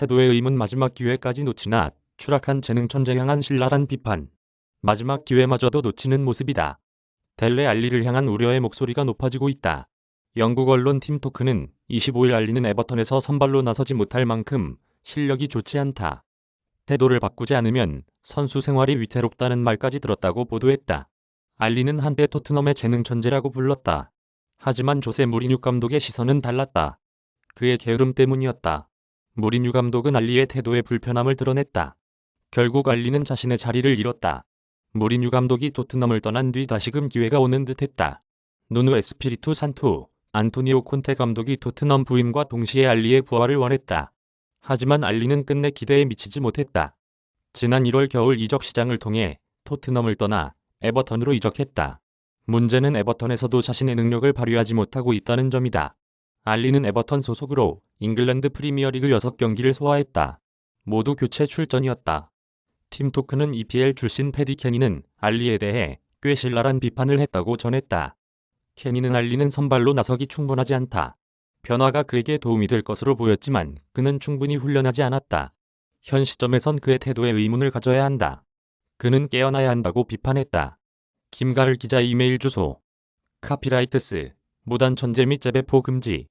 태도의 의문 마지막 기회까지 놓치나 추락한 재능 천재 향한 신랄한 비판. 마지막 기회마저도 놓치는 모습이다. 델레 알리를 향한 우려의 목소리가 높아지고 있다. 영국 언론 팀 토크는 25일 알리는 에버턴에서 선발로 나서지 못할 만큼 실력이 좋지 않다. 태도를 바꾸지 않으면 선수 생활이 위태롭다는 말까지 들었다고 보도했다. 알리는 한때 토트넘의 재능 천재라고 불렀다. 하지만 조세 무리뉴 감독의 시선은 달랐다. 그의 게으름 때문이었다. 무리뉴 감독은 알리의 태도에 불편함을 드러냈다. 결국 알리는 자신의 자리를 잃었다. 무리뉴 감독이 토트넘을 떠난 뒤 다시금 기회가 오는 듯했다. 누누 에스피리투 산투, 안토니오 콘테 감독이 토트넘 부임과 동시에 알리의 부활을 원했다. 하지만 알리는 끝내 기대에 미치지 못했다. 지난 1월 겨울 이적 시장을 통해 토트넘을 떠나 에버턴으로 이적했다. 문제는 에버턴에서도 자신의 능력을 발휘하지 못하고 있다는 점이다. 알리는 에버턴 소속으로 잉글랜드 프리미어리그 6경기를 소화했다. 모두 교체 출전이었다. 팀 토크는 EPL 출신 패디 케니는 알리에 대해 꽤 신랄한 비판을 했다고 전했다. 케니는 알리는 선발로 나서기 충분하지 않다. 변화가 그에게 도움이 될 것으로 보였지만 그는 충분히 훈련하지 않았다. 현 시점에선 그의 태도에 의문을 가져야 한다. 그는 깨어나야 한다고 비판했다. 김가을 기자 이메일 주소 카피라이트스 무단 천재 및 재배포 금지